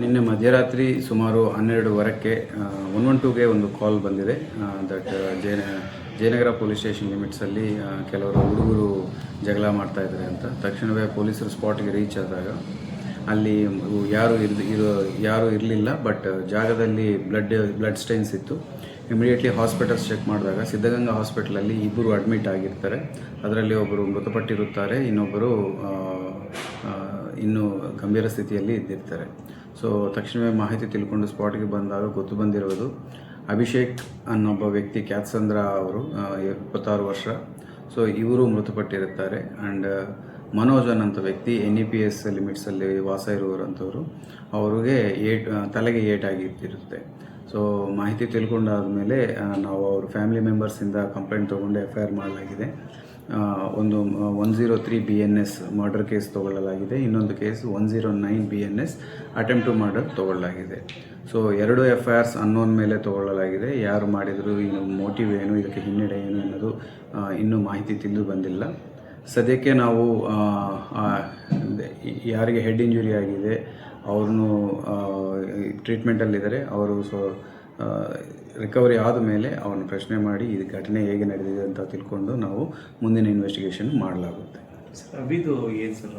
ನಿನ್ನೆ ಮಧ್ಯರಾತ್ರಿ ಸುಮಾರು ಹನ್ನೆರಡುವರೆಕ್ಕೆ ಒನ್ ಒನ್ ಟೂಗೆ ಒಂದು ಕಾಲ್ ಬಂದಿದೆ ದಟ್ ಜಯನ, ಜಯನಗರ ಪೊಲೀಸ್ ಸ್ಟೇಷನ್ ಲಿಮಿಟ್ಸಲ್ಲಿ ಕೆಲವರು ಹುಡುಗರು ಜಗಳ ಮಾಡ್ತಾ ಇದ್ದಾರೆ ಅಂತ. ತಕ್ಷಣವೇ ಪೊಲೀಸರು ಸ್ಪಾಟ್ಗೆ ರೀಚ್ ಆದಾಗ ಅಲ್ಲಿ ಯಾರು ಇರ್ ಇರೋ, ಯಾರು ಇರಲಿಲ್ಲ ಬಟ್ ಜಾಗದಲ್ಲಿ ಬ್ಲಡ್ ಬ್ಲಡ್ ಸ್ಟೈನ್ಸ್ ಇತ್ತು. ಇಮಿಡಿಯೇಟ್ಲಿ ಹಾಸ್ಪಿಟಲ್ಸ್ ಚೆಕ್ ಮಾಡಿದಾಗ ಸಿದ್ಧಗಂಗಾ ಹಾಸ್ಪಿಟಲಲ್ಲಿ ಇಬ್ಬರು ಅಡ್ಮಿಟ್ ಆಗಿರ್ತಾರೆ. ಅದರಲ್ಲಿ ಒಬ್ಬರು ಮೃತಪಟ್ಟಿರುತ್ತಾರೆ ಇನ್ನೊಬ್ಬರು ಇನ್ನೂ ಗಂಭೀರ ಸ್ಥಿತಿಯಲ್ಲಿ ಇದ್ದಿರ್ತಾರೆ. ಸೊ ತಕ್ಷಣವೇ ಮಾಹಿತಿ ತಿಳ್ಕೊಂಡು ಸ್ಪಾಟ್ಗೆ ಬಂದಾಗ ಗೊತ್ತು ಬಂದಿರೋದು. ಅಭಿಷೇಕ್ ಅನ್ನೊಬ್ಬ ವ್ಯಕ್ತಿ ಕ್ಯಾತ್ಸಂದ್ರ ಅವರು ಇಪ್ಪತ್ತಾರು ವರ್ಷ. ಸೊ ಇವರು ಮೃತಪಟ್ಟಿರುತ್ತಾರೆ. ಆ್ಯಂಡ್ ಮನೋಜ್ ಅನ್ನೋಂಥ ವ್ಯಕ್ತಿ ಎನ್ ಇ ಪಿ ಎಸ್ ಲಿಮಿಟ್ಸಲ್ಲಿ ವಾಸ ಇರುವಂಥವ್ರು ಅವ್ರಿಗೆ ಏಟ್ ತಲೆಗೆ ಏಟಾಗಿರ್ತಿರುತ್ತೆ ಸೊ ಮಾಹಿತಿ ತಿಳ್ಕೊಂಡಾದ ಮೇಲೆ ನಾವು ಅವ್ರ ಫ್ಯಾಮಿಲಿ ಮೆಂಬರ್ಸಿಂದ ಕಂಪ್ಲೇಂಟ್ ತೊಗೊಂಡು ಎಫ್ ಐ ಆರ್ ಮಾಡಲಾಗಿದೆ. ಒಂದು one zero three B N S murder case ತೊಗೊಳ್ಳಲಾಗಿದೆ. ಇನ್ನೊಂದು case one zero nine B N S attempt to murder ತಗೊಳ್ಳಲಾಗಿದೆ. So ಎರಡು ಎಫ್ ಐ ಆರ್ಸ್ ಅನ್ನೋನ್ ಮೇಲೆ ತಗೊಳ್ಳಲಾಗಿದೆ. ಯಾರು ಮಾಡಿದರು, ಇನ್ನು ಮೋಟಿವ್ ಏನು, ಇದಕ್ಕೆ ಹಿನ್ನಡೆ ಏನು ಅನ್ನೋದು ಇನ್ನೂ ಮಾಹಿತಿ ತಿಳಿದು ಬಂದಿಲ್ಲ. ಸದ್ಯಕ್ಕೆ ನಾವು ಯಾರಿಗೆ ಹೆಡ್ ಇಂಜುರಿ ಆಗಿದೆ, ಅವ್ರನ್ನು ಟ್ರೀಟ್ಮೆಂಟಲ್ಲಿದ್ದಾರೆ ಅವರು ಸೊ ರಿಕವರಿ ಆದ ಮೇಲೆ ಅವನು ಪ್ರಶ್ನೆ ಮಾಡಿ ಈ ಘಟನೆ ಹೇಗೆ ನಡೆದಿದೆ ಅಂತ ತಿಳ್ಕೊಂಡು ನಾವು ಮುಂದಿನ ಇನ್ವೆಸ್ಟಿಗೇಷನ್ ಮಾಡಲಾಗುತ್ತೆ. ಅಭಿದು ಏನು sir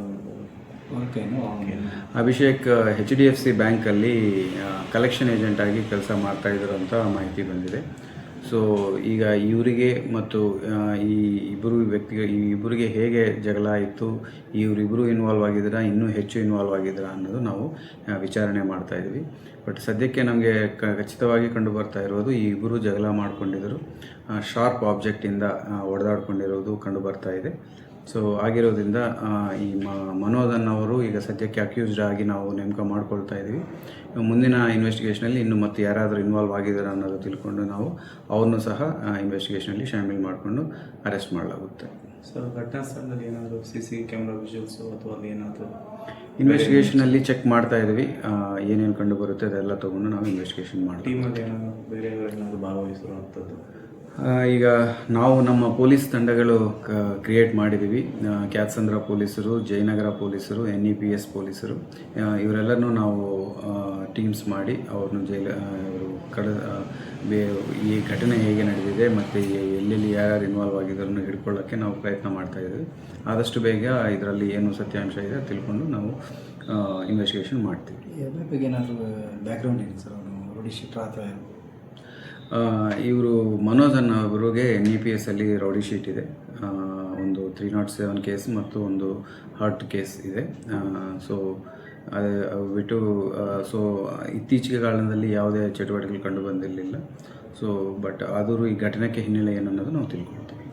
Abhishek H D F C ಬ್ಯಾಂಕಲ್ಲಿ ಕಲೆಕ್ಷನ್ ಏಜೆಂಟ್ ಆಗಿ ಕೆಲಸ ಮಾಡ್ತಾ ಇದ್ರು ಅಂತ ಮಾಹಿತಿ ಬಂದಿದೆ. ಸೊ ಈಗ ಇವರಿಗೆ ಮತ್ತು ಈ ಇಬ್ಬರು ವ್ಯಕ್ತಿಗೆ, ಈ ಇಬ್ಬರಿಗೆ ಹೇಗೆ ಜಗಳ ಇತ್ತು ಇವರಿಬ್ಬರು ಇನ್ವಾಲ್ವ್ ಆಗಿದ್ದೀರಾ, ಇನ್ನೂ ಹೆಚ್ಚು ಇನ್ವಾಲ್ವ್ ಆಗಿದ್ದೀರಾ ಅನ್ನೋದು ನಾವು ವಿಚಾರಣೆ ಮಾಡ್ತಾ ಇದ್ವಿ ಬಟ್ ಸದ್ಯಕ್ಕೆ ನಮಗೆ ಖಚಿತವಾಗಿ ಕಂಡು ಬರ್ತಾ ಇರೋದು, ಈ ಇಬ್ಬರು ಜಗಳ ಮಾಡಿಕೊಂಡಿದ್ದರು ಶಾರ್ಪ್ ಆಬ್ಜೆಕ್ಟಿಂದ ಹೊಡೆದಾಡ್ಕೊಂಡಿರೋದು ಕಂಡು ಬರ್ತಾ ಇದೆ. ಸೊ ಆಗಿರೋದ್ರಿಂದ ಈ ಮ- ಮನೋಜನ್ ಅವರು ಈಗ ಸದ್ಯಕ್ಕೆ ಅಕ್ಯೂಸ್ಡ್ ಆಗಿ ನಾವು ನೇಮಕ ಮಾಡ್ಕೊಳ್ತಾ ಇದ್ದೀವಿ. ಮುಂದಿನ ಇನ್ವೆಸ್ಟಿಗೇಷನಲ್ಲಿ ಇನ್ನು ಮತ್ತೆ ಯಾರಾದರೂ ಇನ್ವಾಲ್ವ್ ಆಗಿದ್ದಾರೆ ಅನ್ನೋದು ತಿಳ್ಕೊಂಡು ನಾವು ಅವ್ರನ್ನೂ ಸಹ ಇನ್ವೆಸ್ಟಿಗೇಷನಲ್ಲಿ ಶಾಮೀಲ್ ಮಾಡಿಕೊಂಡು ಅರೆಸ್ಟ್ ಮಾಡಲಾಗುತ್ತೆ. ಸರ್ ಘಟನಾ ಸ್ಥಳದಲ್ಲಿ ಏನಾದರೂ ಸಿ ಸಿ ಕ್ಯಾಮ್ರಾ ವಿಜುವಲ್ಸು ಅಥವಾ ಅಲ್ಲಿ ಏನಾದರೂ ಇನ್ವೆಸ್ಟಿಗೇಷನಲ್ಲಿ ಚೆಕ್ ಮಾಡ್ತಾ ಇದ್ವಿ. ಏನೇನು ಕಂಡು ಬರುತ್ತೆ ಅದೆಲ್ಲ ತೊಗೊಂಡು ನಾವು ಇನ್ವೆಸ್ಟಿಗೇಷನ್ ಮಾಡ್ತೀವಿ. ಟೀಮಲ್ಲಿ ಏನಾದರೂ ಬೇರೆಯವರು ಏನಾದರೂ ಭಾಗವಹಿಸಿರೋ ಅಂಥದ್ದು ಆ, ಈಗ ನಾವು ನಮ್ಮ ಪೊಲೀಸ್ ತಂಡಗಳು ಕ್ರಿಯೇಟ್ ಮಾಡಿದ್ದೀವಿ ಕ್ಯಾತ್ಸಂದ್ರ ಪೊಲೀಸರು, ಜಯನಗರ ಪೊಲೀಸರು ಎನ್ ಇ ಪಿ ಎಸ್ ಪೊಲೀಸರು. ಇವರೆಲ್ಲರನ್ನು ನಾವು ಟೀಮ್ಸ್ ಮಾಡಿ ಅವ್ರನ್ನ ಜೈಲ ಇವರು ಕಡ ಈ ಘಟನೆ ಹೇಗೆ ನಡೆದಿದೆ ಮತ್ತು ಎಲ್ಲೆಲ್ಲಿ ಯಾರ್ಯಾರು ಇನ್ವಾಲ್ವ್ ಆಗಿದ್ದರನ್ನು ಹಿಡ್ಕೊಳ್ಳೋಕ್ಕೆ ನಾವು ಪ್ರಯತ್ನ ಮಾಡ್ತಾ ಇದ್ದೀವಿ. ಆದಷ್ಟು ಬೇಗ ಇದರಲ್ಲಿ ಏನು ಸತ್ಯಾಂಶ ಇದೆ ತಿಳ್ಕೊಂಡು ನಾವು ಇನ್ವೆಸ್ಟಿಗೇಷನ್ ಮಾಡ್ತೀವಿ. ಏನಾದರೂ ಬ್ಯಾಕ್ಗ್ರೌಂಡ್ ಏನು ಸರ್? ಅವನು ರೌಡಿ ಶೀಟ್ರ ಅಥವಾ ಏನು? ಇವರು ಮನೋಜ್ ಅನ್ನೋರಿಗೆ ಎನ್ ಇ ಪಿ ಎಸ್ ಅಲ್ಲಿ ರೌಡಿ ಶೀಟ್ ಇದೆ. ಒಂದು ತ್ರೀ ನಾಟ್ ಸೆವೆನ್ ಕೇಸ್ ಮತ್ತು ಒಂದು ಹಾರ್ಟ್ ಕೇಸ್ ಇದೆ. ಸೊ ಬಿಟ್ಟು ಸೊ ಇತ್ತೀಚೆಗೆ ಕಾಲದಲ್ಲಿ ಯಾವುದೇ ಚಟುವಟಿಕೆಗಳು ಕಂಡು ಬಂದಿರಲಿಲ್ಲ. ಸೊ ಬಟ್ ಆದರೂ ಈ ಘಟನೆಗೆ ಹಿನ್ನೆಲೆ ಏನನ್ನೋದು ನಾವು ತಿಳ್ಕೊಳ್ತೀವಿ.